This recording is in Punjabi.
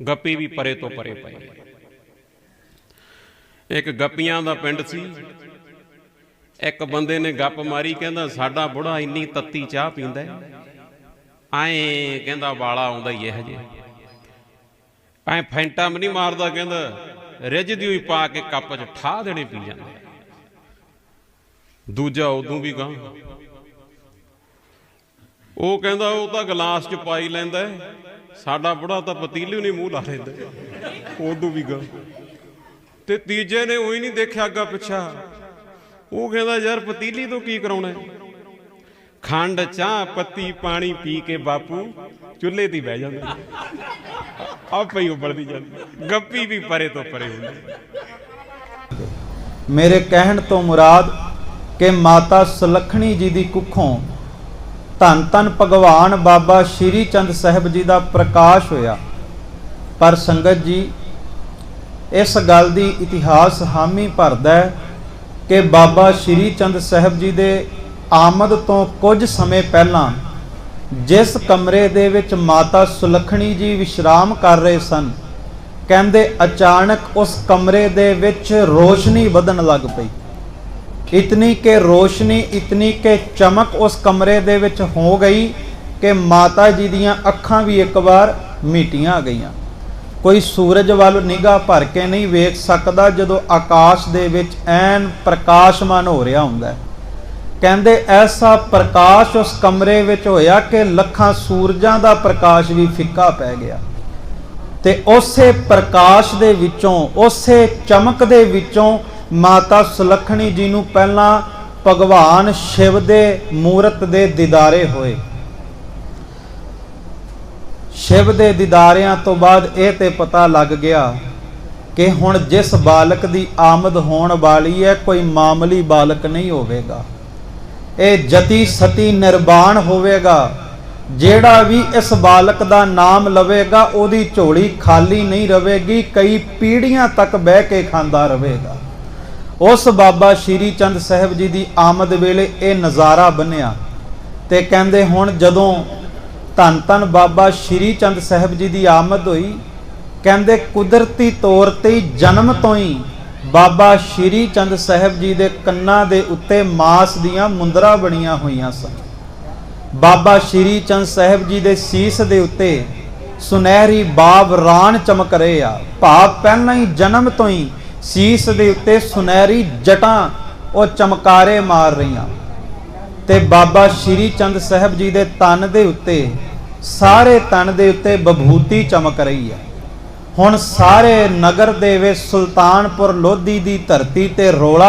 ਗੱਪੀ ਵੀ ਪਰੇ ਤੋਂ ਪਰੇ ਪਏ ਇੱਕ ਗੱਪੀਆਂ ਦਾ ਪਿੰਡ ਸੀ। ਇੱਕ ਬੰਦੇ ਨੇ ਗੱਪ ਮਾਰੀ, ਕਹਿੰਦਾ, ਸਾਡਾ ਬੁੜਾ ਇੰਨੀ ਤੱਤੀ ਚਾਹ ਪੀਂਦਾ ਐ ਕਹਿੰਦਾ, ਵਾਲਾ ਆਉਂਦਾ ਹੀ ਇਹ ਜੇ ਐ ਫੈਂਟਾ ਵੀ ਨਹੀਂ ਮਾਰਦਾ, ਕਹਿੰਦਾ ਰਿੱਝਦੀ ਹੋਈ ਪਾ ਕੇ ਕੱਪ 'ਚ ਠਾ ਦੇਣੇ ਪੀ ਜਾਂਦਾ ਦੂਜਾ ਉਦੋਂ ਵੀ ਗਾਂ ਉਹ ਕਹਿੰਦਾ, ਉਹ ਤਾਂ ਗਲਾਸ 'ਚ ਪਾਈ ਲੈਂਦਾ ਸਾਡਾ ਬੁੜਾ ਤਾਂ ਪਤੀਲੇ ਨਹੀਂ ਮੂੰਹ ਲਾ ਲੈਂਦਾ। ਉਦੋਂ ਵੀ ਗਾਂ ਤੇ ਤੀਜੇ ਨੇ ਉਹੀ ਨਹੀਂ ਦੇਖਿਆ ਅੱਗਾ ਪਿੱਛਾ। ਉਹ ਕਹਿੰਦਾ, ਯਾਰ, ਪਤੀਲੀ ਤੋਂ ਕੀ ਕਰਾਉਣਾ ਖੰਡ, ਚਾਹ, ਪੱਤੀ, ਪਾਣੀ ਪੀ ਕੇ ਬਾਪੂ ਚੁੱਲ੍ਹੇ ਤੇ ਬਹਿ ਜਾਂਦਾ। ਆਪੇ ਹੀ ਉਬਲਦੀ ਜਾਂਦੀ। ਗੱਪੀ ਵੀ ਪਰੇ ਤੋਂ ਪਰੇ ਹੁੰਦੀ। ਮੇਰੇ ਕਹਿਣ ਤੋਂ ਮੁਰਾਦ ਕਿ ਮਾਤਾ ਸੁਲੱਖਣੀ ਜੀ ਦੀ ਕੁੱਖੋਂ ਧੰਨ ਧੰਨ ਭਗਵਾਨ ਬਾਬਾ ਸ਼੍ਰੀ ਚੰਦ ਸਾਹਿਬ ਜੀ ਦਾ ਪ੍ਰਕਾਸ਼ ਹੋਇਆ। ਪਰ ਸੰਗਤ ਜੀ, ਇਸ ਗੱਲ ਦੀ ਇਤਿਹਾਸ ਹਾਮੀ ਭਰਦਾ ਹੈ ਕਿ ਬਾਬਾ ਸ਼੍ਰੀ ਚੰਦ ਸਾਹਿਬ ਜੀ ਦੇ ਆਮਦ ਤੋਂ ਕੁਝ ਸਮੇਂ ਪਹਿਲਾਂ ਜਿਸ ਕਮਰੇ ਦੇ ਵਿੱਚ ਮਾਤਾ ਸੁਲੱਖਣੀ ਜੀ ਵਿਸ਼ਰਾਮ ਕਰ ਰਹੇ ਸਨ, ਕਹਿੰਦੇ ਅਚਾਨਕ ਉਸ ਕਮਰੇ ਦੇ ਵਿੱਚ ਰੋਸ਼ਨੀ ਵਧਣ ਲੱਗ ਪਈ। ਇਤਨੀ ਕਿ ਰੋਸ਼ਨੀ, ਇਤਨੀ ਕਿ ਚਮਕ ਉਸ ਕਮਰੇ ਦੇ ਵਿੱਚ ਹੋ ਗਈ ਕਿ ਮਾਤਾ ਜੀ ਦੀਆਂ ਅੱਖਾਂ ਵੀ ਇੱਕ ਵਾਰ ਮੀਟੀਆਂ ਗਈਆਂ। ਕੋਈ ਸੂਰਜ ਵੱਲ ਨਿਗਾਹ ਭਰ ਕੇ ਨਹੀਂ ਵੇਖ ਸਕਦਾ ਜਦੋਂ ਆਕਾਸ਼ ਦੇ ਵਿੱਚ ਐਨ ਪ੍ਰਕਾਸ਼ਮਾਨ ਹੋ ਰਿਹਾ ਹੁੰਦਾ ਕਹਿੰਦੇ ਐਸਾ ਪ੍ਰਕਾਸ਼ ਉਸ ਕਮਰੇ ਵਿੱਚ ਹੋਇਆ ਕਿ ਲੱਖਾਂ ਸੂਰਜਾਂ ਦਾ ਪ੍ਰਕਾਸ਼ ਵੀ ਫਿੱਕਾ ਪੈ ਗਿਆ। ਤੇ ਉਸੇ ਪ੍ਰਕਾਸ਼ ਦੇ ਵਿੱਚੋਂ, ਉਸੇ ਚਮਕ ਦੇ ਵਿੱਚੋਂ ਮਾਤਾ ਸੁਲੱਖਣੀ ਜੀ ਨੂੰ ਪਹਿਲਾਂ ਭਗਵਾਨ ਸ਼ਿਵ ਦੇ ਮੂਰਤ ਦੇ ਦੀਦਾਰੇ ਹੋਏ। ਸ਼ਿਵ ਦੇ ਦੀਦਾਰਿਆਂ ਤੋਂ ਬਾਅਦ ਇਹ ਤੇ ਪਤਾ ਲੱਗ ਗਿਆ ਕਿ ਹੁਣ ਜਿਸ ਬਾਲਕ ਦੀ ਆਮਦ ਹੋਣ ਵਾਲੀ ਹੈ, ਕੋਈ ਮਾਮੂਲੀ ਬਾਲਕ ਨਹੀਂ ਹੋਵੇਗਾ। ਇਹ ਜਤੀ ਸਤੀ ਨਿਰਵਾਣ ਹੋਵੇਗਾ। ਜਿਹੜਾ ਵੀ ਇਸ ਬਾਲਕ ਦਾ ਨਾਮ ਲਵੇਗਾ, ਉਹਦੀ ਝੋਲੀ ਖਾਲੀ ਨਹੀਂ ਰਹੇਗੀ, ਕਈ ਪੀੜ੍ਹੀਆਂ ਤੱਕ ਬਹਿ ਕੇ ਖਾਂਦਾ ਰਹੇਗਾ। ਉਸ ਬਾਬਾ ਸ਼੍ਰੀ ਚੰਦ ਸਾਹਿਬ ਜੀ ਦੀ ਆਮਦ ਵੇਲੇ ਇਹ ਨਜ਼ਾਰਾ ਬੰਨਿਆ ਤੇ ਕਹਿੰਦੇ ਹੁਣ ਜਦੋਂ ਧੰਨ ਧੰਨ ਬਾਬਾ ਸ਼੍ਰੀ ਚੰਦ ਸਾਹਿਬ ਜੀ ਦੀ ਆਮਦ ਹੋਈ, ਕਹਿੰਦੇ ਕੁਦਰਤੀ ਤੌਰ ਤੇ ਜਨਮ ਤੋਂ ਹੀ ਬਾਬਾ ਸ਼੍ਰੀ ਚੰਦ ਸਾਹਿਬ ਜੀ ਦੇ ਕੰਨਾਂ ਦੇ ਉੱਤੇ ਮਾਸ ਦੀਆਂ ਮੁੰਦਰਾ ਬਣੀਆਂ ਹੋਈਆਂ ਸਨ। ਬਾਬਾ ਸ਼੍ਰੀ ਚੰਦ ਸਾਹਿਬ ਜੀ ਦੇ ਸੀਸ ਦੇ ਉੱਤੇ ਸੁਨਹਿਰੀ ਬਾਬ ਰਾਣ ਚਮਕ ਰਹੇ ਆ। ਭਾਵ ਪਹਿਲਾਂ ਹੀ ਜਨਮ ਤੋਂ ਹੀ ਸੀਸ ਦੇ ਉੱਤੇ ਸੁਨਹਿਰੀ ਜਟਾਂ ਉਹ ਚਮਕਾਰੇ ਮਾਰ ਰਹੀਆਂ। ਤੇ ਬਾਬਾ ਸ਼੍ਰੀ ਚੰਦ ਸਾਹਿਬ ਜੀ ਦੇ ਤਨ ਦੇ ਉੱਤੇ, ਸਾਰੇ ਤਨ ਦੇ ਉੱਤੇ ਬਭੂਤੀ ਚਮਕ ਰਹੀ ਹੈ। ਹੁਣ ਸਾਰੇ ਨਗਰ ਦੇ ਵਿੱਚ ਸੁਲਤਾਨਪੁਰ ਲੋਧੀ ਦੀ ਧਰਤੀ ਤੇ ਰੋਲਾ